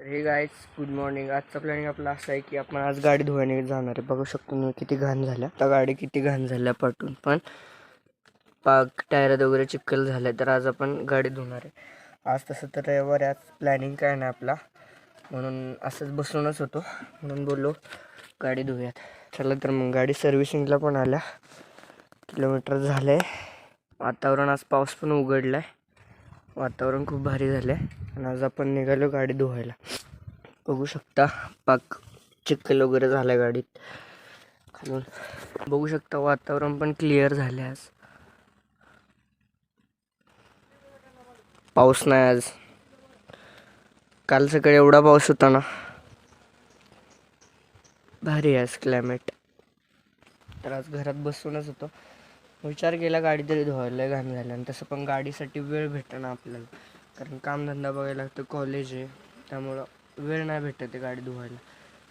तर हे guys good morning आजचा प्लॅनिंग आपला असं आहे की आपण आज गाडी धुवायला जाणार आहे. बघू शकतो मी किती घाण झाल्या. आता गाडी किती घाण झाल्या पाठून पण पाक टायरात वगैरे चिखल झालं तर आज आपण गाडी धुणार आहे. आज तसं तर रविवार आज प्लॅनिंग काय नाही आपला. म्हणून असंच बसूनच होतो. म्हणून बोललो गाडी धुयात चला तर मग गाडी सर्व्हिसिंगला पण आल्या. किलोमीटर झालं आहे वातावरण आज पाऊस पण उघडला आहे वातावरण खूप भारी झालं आहे आणि आज आपण निघालो गाडी धुवायला. बघू शकता पाक चिखल वगैरे झालं आहे गाडीत. खालून. बघू शकता वातावरण पण क्लिअर झालं आहे आज. पाऊस नाही आज. काल सकाळी एवढा पाऊस होता ना. भारी आहे आज क्लायमेट तर आज घरात बसूनच होतो. विचार केला गाडी तरी धुवायला घाण झालं आणि तसं पण गाडीसाठी वेळ भेटणं आपल्याला. कारण कामधंदा बघायला लागतं कॉलेज आहे. त्यामुळं वेळ नाही भेटत आहे गाडी धुवायला.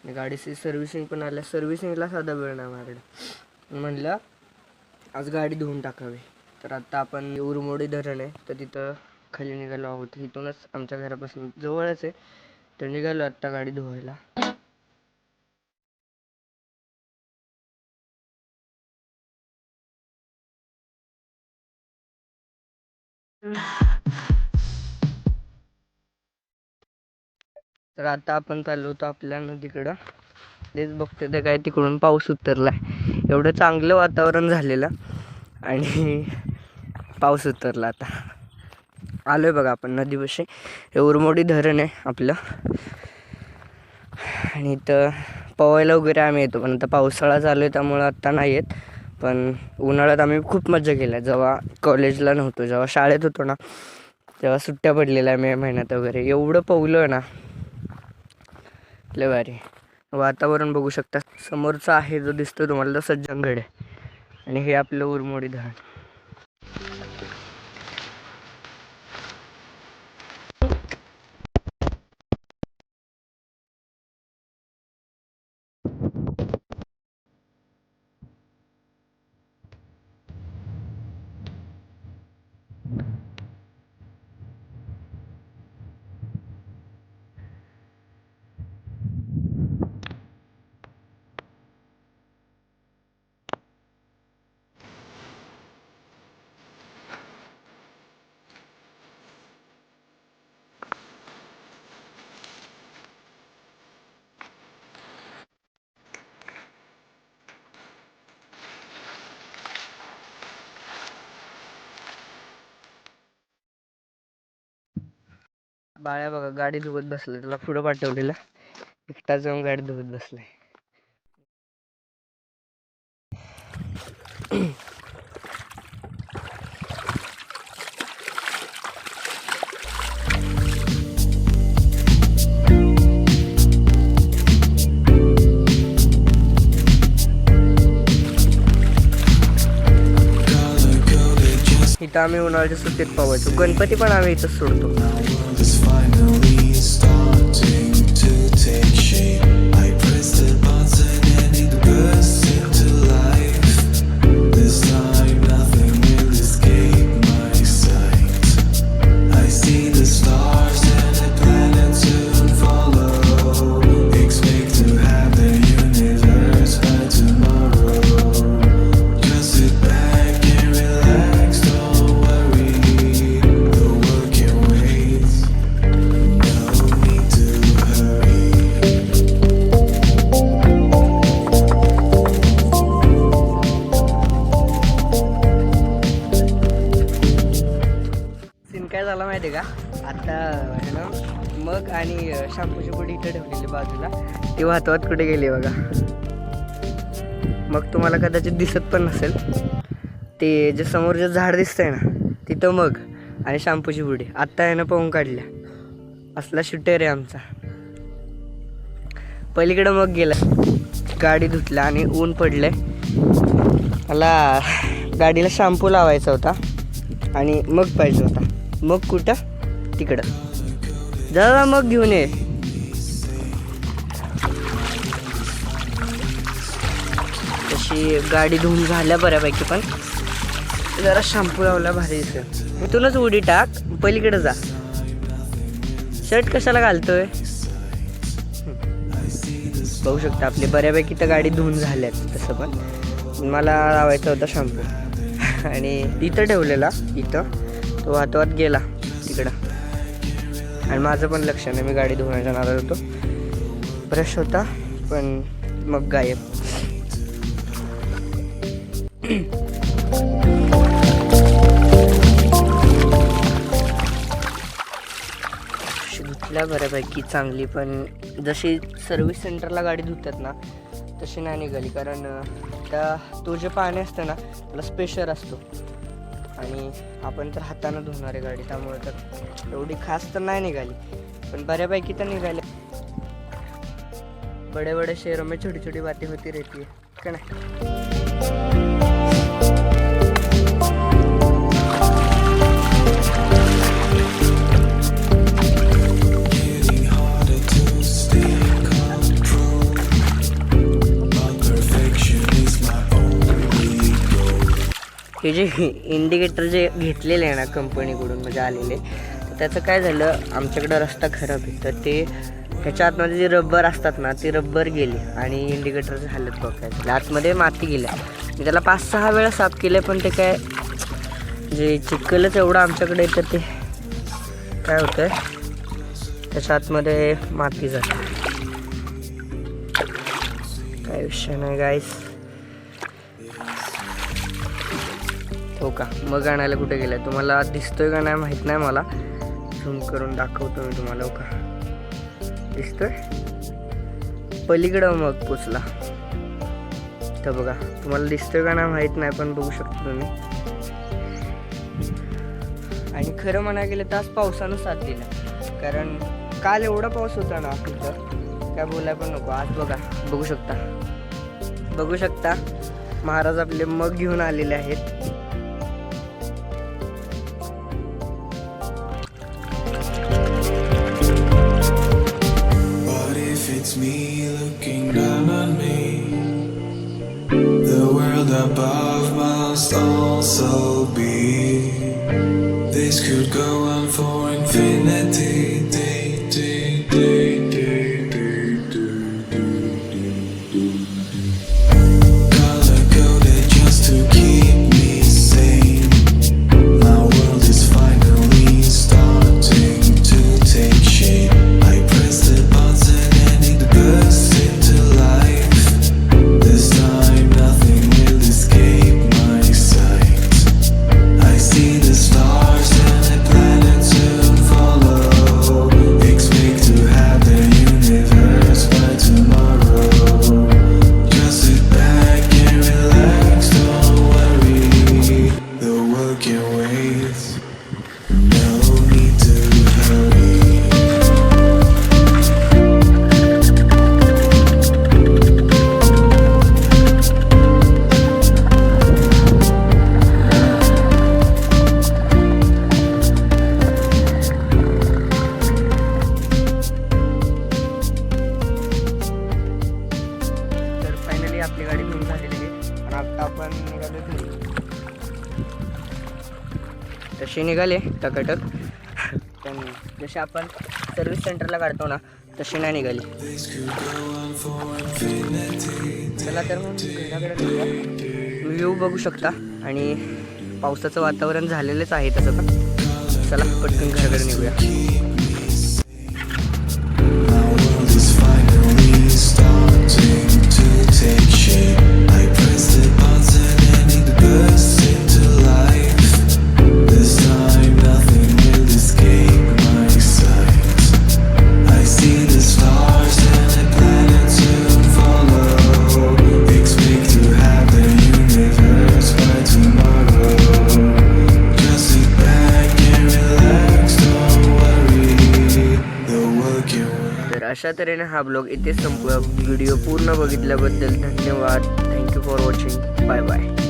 आणि गाडीची सर्व्हिसिंग पण आल्या सर्व्हिसिंगला साधा वेळ नाही माझ्याकडे म्हणलं आज गाडी धुवून टाकावी. तर आता आपण उरमोडी धरण आहे तर तिथं खाली निघालो आहोत. इथूनच आमच्या घरापासून जवळच आहे तर निघालो आत्ता गाडी धुवायला. तर आता आपण चाललो होतो आपल्या नदीकडं. तेच बघते ते काय तिकडून पाऊस उतरलाय. एवढं चांगलं वातावरण झालेलं आणि पाऊस उतरला आता. आलोय बघा आपण नदीपाशी. हे उरमोडी धरण आहे आपलं. आणि इथं पवायला वगैरे आम्ही येतो पण आता पावसाळा चालू आहे त्यामुळं आत्ता नाही येत पण उन्हाळ्यात आम्ही खूप मजा केल्या. जेव्हा कॉलेजला नव्हतो जेव्हा शाळेत होतो ना तेव्हा सुट्ट्या पडलेल्या मे महिन्यात वगैरे. एवढं पवलं ना लय भारी. वातावरण बघू शकता. समोरचा आहे जो दिसतो तुम्हाला तो सज्जनगड आहे. आणि हे आपलं उरमोडी धरण. बाळ्या बघा गाडी धुवत बसलं त्याला पुढं पाठवलेलं. एकटा जाऊन गाडी धुवत बसलाय. इथं आम्ही उन्हाळ्याच्या सुट्टीत पावायचो गणपती पण आम्ही इथंच सोडतो. मग आणि शॅम्पूची पुडी इथं ठेवलेली बाजूला. ती वाहतवात कुठे गेली बघा. मग तुम्हाला कदाचित दिसत पण नसेल. ते जे समोर जे झाड दिसतंय ना तिथं मग आणि शॅम्पूची बुडी. आत्ता यानं पाहून काढल्या. असला शूटर आहे आमचा. पलीकडं मग गेला. गाडी धुतला आणि ऊन पडलंय. मला गाडीला शॅम्पू लावायचा होता आणि मग पाहिजे होता. मग कुठं? तिकडं. जा मग घेऊन ये. तशी गाडी धुवून झाल्या बऱ्यापैकी पण. जरा शॅम्पू लावला भारी दिसत इथूनच उडी टाक पलीकडे जा. शर्ट कशाला घालतोय? बघू शकता आपले बऱ्यापैकी तर गाडी धुवून झाल्यात तसं पण. मला लावायचा होता शॅम्पू. आणि इथं ठेवलेला इथं. तो वाहत वाहत गेला तिकडं. आणि माझं पण लक्ष नाही मी गाडी धुवायच्या नादात होतो. ब्रश होता पण मग गायब. धुतल्या बऱ्यापैकी चांगली पण जशी सर्व्हिस सेंटरला गाडी धुतात ना तशी नाही निघाली. कारण त्या तो जे पाणी असतं ना त्याला स्पेशल असतो. आणि आपण तर हातानं धुणार आहे गाडी त्यामुळे तर एवढी खास तर नाही निघाली. पण बऱ्यापैकी तर निघाली बड़े बड़े शहरों में छोटी छोटी बातें होती रहती है का नाही? हे जे इंडिकेटर जे घेतलेले आहे ना कंपनीकडून म्हणजे आलेले तर त्याचं काय झालं आमच्याकडं रस्ता खराब आहे. तर ते ह्याच्या आतमध्ये जे रब्बर असतात ना ते रब्बर गेले आणि इंडिकेटरचं हालत बघायचं आतमध्ये माती गेल्या. मी त्याला पाच सहा वेळा साफ केले पण ते काय जे चिकलच एवढं आमच्याकडे येतं ते काय होतंय त्याच्या आतमध्ये माती जाते. काय विषय नाही गाईस हो का? मग आणायला कुठे गेलाय? तुम्हाला दिसतोय का नाही माहीत नाही मला. झूम करून दाखवतो मी तुम्हाला हो का? दिसतोय? पलीकडं मग पोचला तर बघा तुम्हाला दिसतोय का नाही माहीत नाही पण बघू शकता तुम्ही. आणि खरं म्हणायला गेलं तर आज पावसानं साथ दिला कारण काल एवढा पाऊस होता ना तिथं काय बोलाय पण नको. आज बघा बघू शकता. बघू शकता महाराज आपले मग घेऊन आलेले आहेत. Also be. This could go please. तशी निघाले टकाटक. पण जसे आपण सर्व्हिस सेंटरला काढतो ना तशी नाही निघाली. चला तर मग व्ह्यू बघू शकता आणि पावसाचं वातावरण झालेलंच आहे तसं पण. चला पटकन घराकडे निघूया. अशा तऱ्हेने हा ब्लॉग इथेच संपूया व्हिडिओ पूर्ण बघितल्याबद्दल धन्यवाद. Thank you for watching bye bye